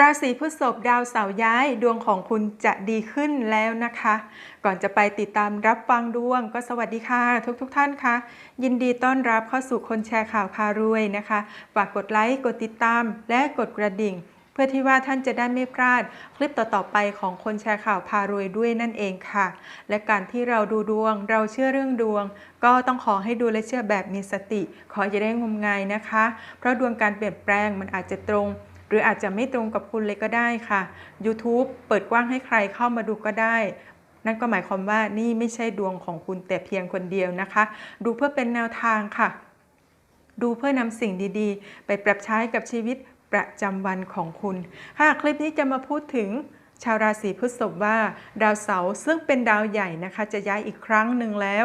ราศีพฤษภดาวเสาร์ย้ายดวงของคุณจะดีขึ้นแล้วนะคะ ก่อนจะไปติดตามรับฟังดวงก็สวัสดีค่ะ ทุกๆทท่านค่ะ ยินดีต้อนรับเข้าสู่คนแชร์ข่าวพารวยนะคะฝากกดไลค์กดติดตามและกดกระดิ่ง เพื่อที่ว่าท่านจะได้ไม่พลาดคลิปต่อๆไปของคนแชร์ข่าวพารวยด้วยนั่นเองค่ะ และการที่เราดูดวงเราเชื่อเรื่องดวง ก็ต้องขอให้ดูและเชื่อแบบมีสติ ขออย่าได้งมงายนะคะ เพราะดวงการเปลี่ยนแปลงมันอาจจะตรง รืออาจจะไม่ตรงกับคุณเลยก็ได้ค่ะ YouTube เปิดกว้างให้ใครเข้ามาดูก็ได้ นั่นก็หมายความว่านี่ไม่ใช่ดวงของคุณแต่เพียงคนเดียวนะคะ ดูเพื่อเป็นแนวทางค่ะ ดูเพื่อนำสิ่งดีๆ ไปปรับใช้กับชีวิตประจำวันของคุณค่ะคลิปนี้จะมาพูดถึงชาวราศีพฤษภว่า ดาวเสาร์ซึ่งเป็นดาวใหญ่นะคะ จะย้ายอีกครั้งหนึ่งแล้ว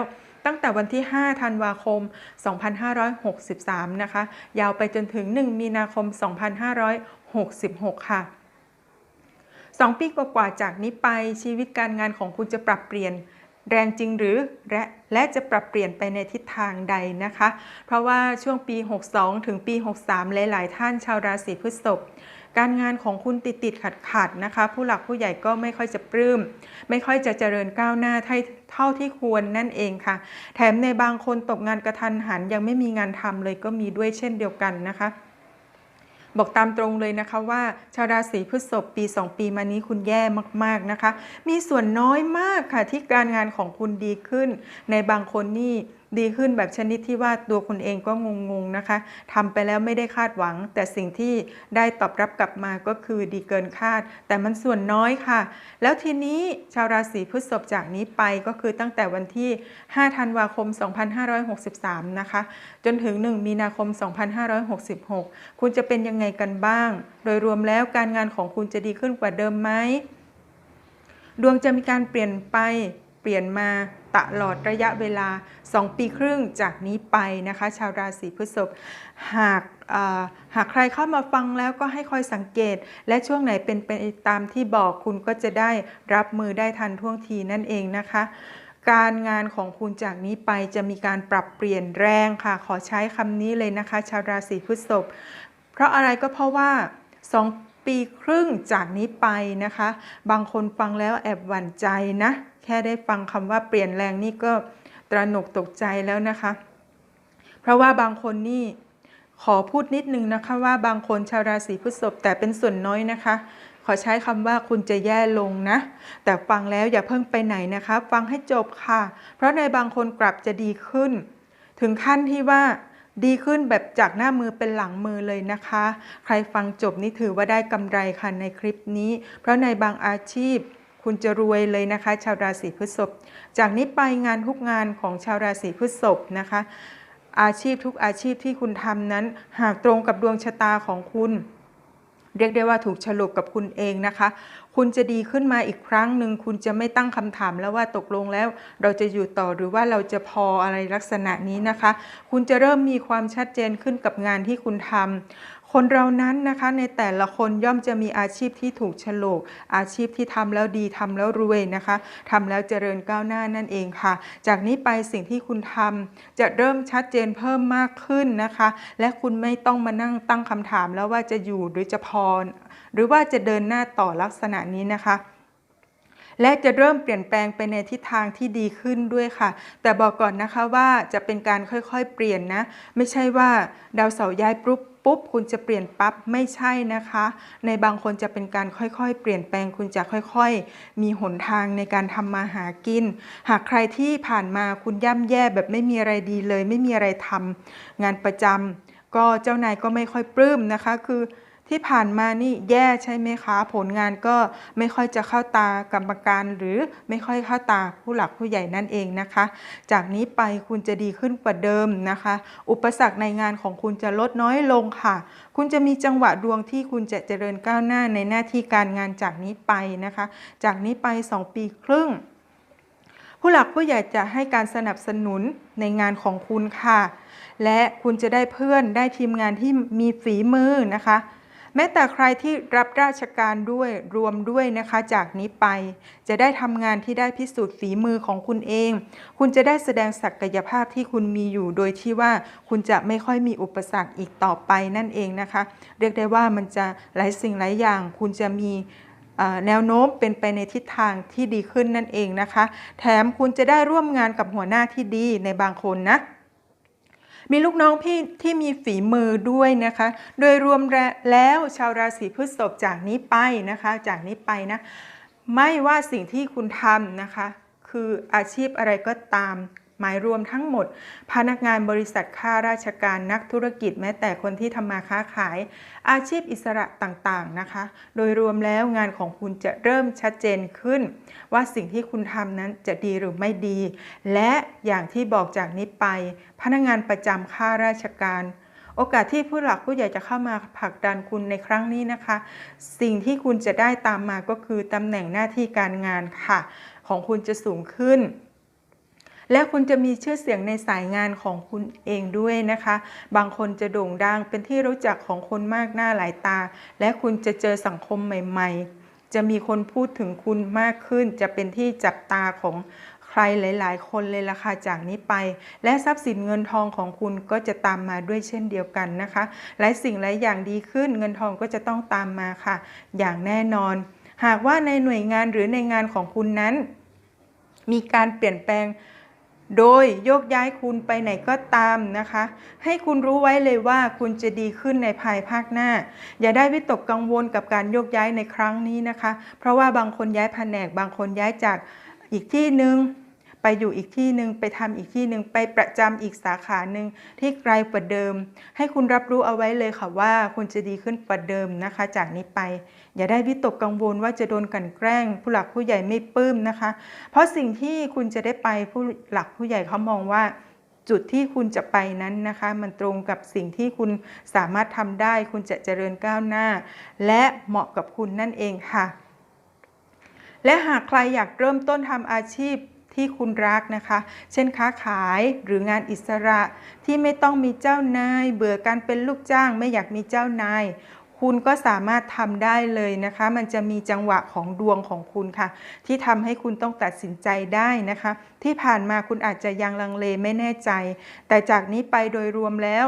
ตั้งแต่วันที่ 5 ธันวาคม 2563 นะคะ ยาวไปจนถึง 1 มีนาคม 2566 ค่ะ2ปีกว่าๆจากนี้ไปชีวิตการงานของคุณจะปรับเปลี่ยนแรงจริงหรือและและจะปรับเปลี่ยนไปในทิศทางใดนะคะ เพราะว่าช่วงปี 62 ถึงปี 63 หลาย ๆ ท่านชาวราศีพฤษภ การงานของคุณติดติดขัดขัดนะคะ ผู้หลักผู้ใหญ่ก็ไม่ค่อยจะปลื้ม ไม่ค่อยจะเจริญก้าวหน้าเท่าที่ควรนั่นเองค่ะ แถมในบางคนตกงานกระทันหัน ยังไม่มีงานทำเลยก็มีด้วยเช่นเดียวกันนะคะบอกตามตรงเลยนะคะว่า ชาวราศีพฤษภปี 2 ปีมานี้คุณแย่มากๆนะคะ มีส่วนน้อยมากค่ะที่การงานของคุณดีขึ้น ในบางคนนี่ ดีขึ้นแบบชนิดที่ว่าตัวคุณเองก็งงๆนะคะทำไปแล้วไม่ได้คาดหวัง แต่สิ่งที่ได้ตอบรับกลับมาก็คือดีเกินคาด แต่มันส่วนน้อยค่ะ แล้วทีนี้ชาวราศีพฤษภจากนี้ไปก็คือตั้งแต่วันที่ 5 ธันวาคม 2563 นะคะ จนถึง 1 มีนาคม 2566 คุณจะเป็นยังไงกันบ้าง โดยรวมแล้วการงานของคุณจะดีขึ้นกว่าเดิมไหมดวงจะมีการเปลี่ยนไปเป ลี่ยนมาตลอดระยะเวลา 2 ปีครึ่งจากนี้ไปนะคะ ชาวราศีพฤษภหากหากใครเข้ามาฟังแล้วก็ให้คอยสังเกต และช่วงไหนเป็นไปตามที่บอกคุณก็จะได้รับมือได้ทันท่วงทีนั่นเองนะคะ การงานของคุณจากนี้ไปจะมีการปรับเปลี่ยนแรงค่ะ ขอใช้คำนี้เลยนะคะ ชาวราศีพฤษภเพราะอะไรก็เพราะว่า2ปีครึ่งจากนี้ไปนะคะ บางคนฟังแล้วแอบหวั่นใจนะ ค่ได้ฟังคำว่าเปลี่ยนแรงนี่ก็ตระหนกตกใจแล้วนะคะ เพราะว่าบางคนนี่ขอพูดนิดนึงนะคะว่าบางคนชาวราศีพฤษภแต่เป็นส่วนน้อยนะคะ ขอใช้คำว่าคุณจะแย่ลงนะ แต่ฟังแล้วอย่าเพิ่งไปไหนนะคะ ฟังให้จบค่ะ เพราะในบางคนกลับจะดีขึ้น ถึงขั้นที่ว่าดีขึ้นแบบจากหน้ามือเป็นหลังมือเลยนะคะ ใครฟังจบนี่ถือว่าได้กำไรค่ะในคลิปนี้ เพราะในบางอาชีพ คุณจะรวยเลยนะคะ ชาวราศีพฤษภจากนี้ไปงานทุกงานของชาวราศีพฤษภนะคะ อาชีพทุกอาชีพที่คุณทำนั้น หากตรงกับดวงชะตาของคุณ เรียกได้ว่าถูกฉลุกกับคุณเองนะคะ คุณจะดีขึ้นมาอีกครั้งหนึ่งคุณจะไม่ตั้งคำถามแล้วว่าตกลงแล้ว เราจะอยู่ต่อหรือว่าเราจะพออะไรลักษณะนี้นะคะ คุณจะเริ่มมีความชัดเจนขึ้นกับงานที่คุณทำ คนเรานั้นนะคะในแต่ละคนย่อมจะมีอาชีพที่ถูกฉลก อาชีพที่ทำแล้วดีทำแล้วรวยนะคะทำแล้วเจริญก้าวหน้านั่นเองค่ะ จากนี้ไปสิ่งที่คุณทำจะเริ่มชัดเจนเพิ่มมากขึ้นนะคะ และคุณไม่ต้องมานั่งตั้งคำถามแล้วว่าจะอยู่หรือจะพอหรือว่าจะเดินหน้าต่อลักษณะนี้นะคะ และจะเริ่มเปลี่ยนแปลงไปในทิศทางที่ดีขึ้นด้วยค่ะ แต่บอกก่อนนะคะว่าจะเป็นการค่อยๆเปลี่ยนนะ ไม่ใช่ว่าดาวเสาร์ย้ายปุ๊บปุ๊บคุณจะเปลี่ยนปั๊บไม่ใช่นะคะ ในบางคนจะเป็นการค่อยๆ เปลี่ยนแปลงคุณจะค่อยๆ มีหนทางในการทำมาหากิน หากใครที่ผ่านมาคุณย่ำแย่แบบไม่มีอะไรดีเลย ไม่มีอะไรทำงานประจำก็เจ้านายก็ไม่ค่อยปลื้มนะคะ คือ ที่ผ่านมานี่แย่ใช่ไหมคะ ผลงานก็ไม่ค่อยจะเข้าตากรรมการหรือไม่ค่อยเข้าตาผู้หลักผู้ใหญ่นั่นเองนะคะ จากนี้ไปคุณจะดีขึ้นกว่าเดิมนะคะ อุปสรรคในงานของคุณจะลดน้อยลงค่ะ คุณจะมีจังหวะดวงที่คุณจะเจริญก้าวหน้าในหน้าที่การงานจากนี้ไปนะคะ จากนี้ไป 2 ปีครึ่ง ผู้หลักผู้ใหญ่จะให้การสนับสนุนในงานของคุณค่ะ และคุณจะได้เพื่อนได้ทีมงานที่มีฝีมือนะคะ แม้แต่ใครที่รับราชการด้วยรวมด้วยนะคะจากนี้ไป จะได้ทำงานที่ได้พิสูจน์ฝีมือของคุณเอง คุณจะได้แสดงศักยภาพที่คุณมีอยู่ โดยที่ว่าคุณจะไม่ค่อยมีอุปสรรคอีกต่อไปนั่นเองนะคะ เรียกได้ว่ามันจะหลายสิ่งหลายอย่าง คุณจะมีแนวโน้มเป็นไปในทิศทางที่ดีขึ้นนั่นเองนะคะ แถมคุณจะได้ร่วมงานกับหัวหน้าที่ดีในบางคนนะ มีลูกน้องพี่ที่มีฝีมือด้วยนะคะ โดยรวมแล้วชาวราศีพฤษภจากนี้ไปนะคะ จากนี้ไปนะ ไม่ว่าสิ่งที่คุณทำนะคะ คืออาชีพอะไรก็ตาม หมายรวมทั้งหมด พนักงานบริษัทข้าราชการนักธุรกิจแม้แต่คนที่ทำมาค้าขาย อาชีพอิสระต่างๆนะคะ โดยรวมแล้วงานของคุณจะเริ่มชัดเจนขึ้น ว่าสิ่งที่คุณทำนั้นจะดีหรือไม่ดี และอย่างที่บอกจากนี้ไป พนักงานประจำข้าราชการโอกาสที่ผู้หลักผู้ใหญ่จะเข้ามาผลักดันคุณในครั้งนี้นะคะ สิ่งที่คุณจะได้ตามมาก็คือตำแหน่งหน้าที่การงานค่ะ ของคุณจะสูงขึ้น และคุณจะมีชื่อเสียงในสายงานของคุณเองด้วยนะคะ บางคนจะโด่งดังเป็นที่รู้จักของคนมากหน้าหลายตา และคุณจะเจอสังคมใหม่ ๆ จะมีคนพูดถึงคุณมากขึ้น จะเป็นที่จับตาของใครหลาย ๆ คนเลยล่ะค่ะจากนี้ไป และทรัพย์สินเงินทองของคุณก็จะตามมาด้วยเช่นเดียวกันนะคะ หลายสิ่งหลายอย่างดีขึ้น เงินทองก็จะต้องตามมาค่ะ อย่างแน่นอน หากว่าในหน่วยงานหรือในงานของคุณนั้น มีการเปลี่ยนแปลง โดยโยกย้ายคุณไปไหนก็ตามนะคะ ให้คุณรู้ไว้เลยว่าคุณจะดีขึ้นในภายภาคหน้า อย่าได้วิตกกังวลกับการโยกย้ายในครั้งนี้นะคะ เพราะว่าบางคนย้ายแผนกบางคนย้ายจากอีกที่หนึ่ง ไปอยู่อีกที่หนึ่งไปทำอีกที่หนึ่งไปประจำอีกสาขาหนึ่งที่ไกลกว่าเดิม ให้คุณรับรู้เอาไว้เลยค่ะว่าคุณจะดีขึ้นกว่าเดิมนะคะ จากนี้ไป อย่าได้วิตกกังวลว่าจะโดนกลันแกล้ง ผู้หลักผู้ใหญ่ไม่ปลื้มนะคะ เพราะสิ่งที่คุณจะได้ไปผู้หลักผู้ใหญ่เขามองว่าจุดที่คุณจะไปนั้นนะคะ มันตรงกับสิ่งที่คุณสามารถทำได้ คุณจะเจริญก้าวหน้า และเหมาะกับคุณนั่นเองค่ะ และหากใครอยากเริ่มต้นทำอาชีพ ที่คุณรักนะคะ เช่นค้าขายหรืองานอิสระที่ไม่ต้องมีเจ้านาย เบื่อการเป็นลูกจ้าง ไม่อยากมีเจ้านายคุณก็สามารถทำได้เลยนะคะ มันจะมีจังหวะของดวงของคุณค่ะ ที่ทำให้คุณต้องตัดสินใจได้นะคะ ที่ผ่านมาคุณอาจจะยังลังเลไม่แน่ใจ แต่จากนี้ไปโดยรวมแล้ว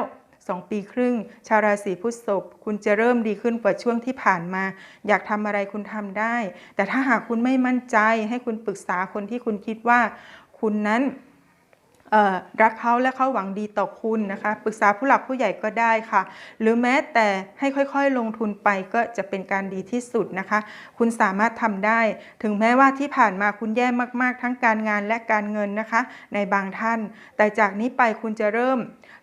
2 ปีครึ่ง ชาวราศีพฤษภคุณจะเริ่มดีขึ้นกว่าช่วงที่ผ่านมา อยากทำอะไรคุณทำได้ แต่ถ้าหากคุณไม่มั่นใจให้คุณปรึกษาคนที่คุณคิดว่า คุณนั้น รักเขาและเขาหวังดีต่อคุณนะคะปรึกษาผู้หลักผู้ใหญ่ก็ได้ค่ะ หรือแม้แต่ให้ค่อยๆ ลงทุนไปก็จะเป็นการดีที่สุดนะคะ คุณสามารถทำได้ ถึงแม้ว่าที่ผ่านมาคุณแย่มากๆ ทั้งการงานและการเงินนะคะ ในบางท่าน แต่จากนี้ไปคุณจะเริ่ม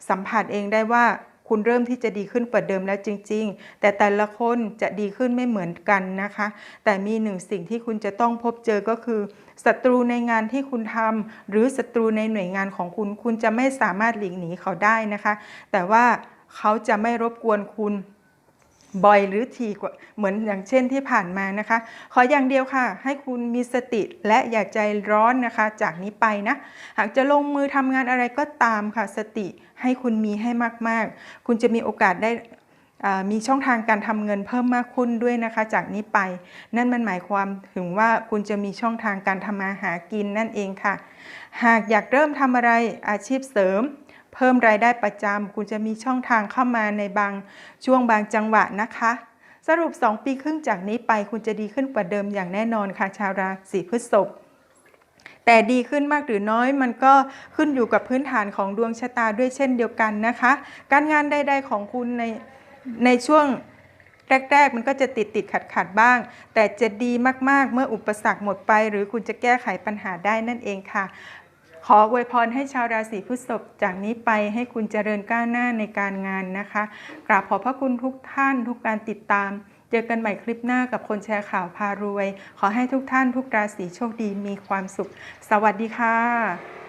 สัมผัสเองได้ว่า คุณเริ่มที่จะดีขึ้นกว่าเดิมแล้วจริง ๆ แต่แต่ละคนจะดีขึ้นไม่เหมือนกันนะคะ แต่มีหนึ่งสิ่งที่คุณจะต้องพบเจอก็คือศัตรูในงานที่คุณทำหรือศัตรูในหน่วยงานของคุณ คุณจะไม่สามารถหลีกหนีเขาได้นะคะ แต่ว่าเขาจะไม่รบกวนคุณ บ่อยหรือทีกว่าเหมือนอย่างเช่นที่ผ่านมานะคะ ขออย่างเดียวค่ะ ให้คุณมีสติและอย่าใจร้อนนะคะ จากนี้ไปนะ หากจะลงมือทำงานอะไรก็ตามค่ะ สติให้คุณมีให้มากๆ คุณจะมีโอกาสได้มีช่องทางการทำเงินเพิ่มมากขึ้นด้วยนะคะ จากนี้ไป นั่นมันหมายความถึงว่าคุณจะมีช่องทางการทำมาหากินนั่นเองค่ะ หากอยากเริ่มทำอะไรอาชีพเสริม เพิ่มรายได้ประจำคุณจะมีช่องทางเข้ามาในบางช่วงบางจังหวะนะคะ สรุป 2 ปีครึ่งจากนี้ไปคุณจะดีขึ้นกว่าเดิมอย่างแน่นอนค่ะชาวราศีพฤษภแต่ดีขึ้นมากหรือน้อยมันก็ขึ้นอยู่กับพื้นฐานของดวงชะตาด้วยเช่นเดียวกันนะคะ การงานใด ๆ ของคุณในในช่วงแรก ๆ มันก็จะติดติดขัดขัดๆบ้าง แต่จะดีมากๆ เมื่ออุปสรรคหมดไป หรือคุณจะแก้ไขปัญหาได้นั่นเองค่ะ ขออวยพรให้ชาวราศีพฤษภจากนี้ไปให้คุณเจริญก้าวหน้าในการงานนะคะ กราบขอบพระคุณทุกท่านทุกการติดตาม เจอกันใหม่คลิปหน้ากับคนแชร์ข่าวพารวย ขอให้ทุกท่านทุกราศีโชคดีมีความสุข สวัสดีค่ะ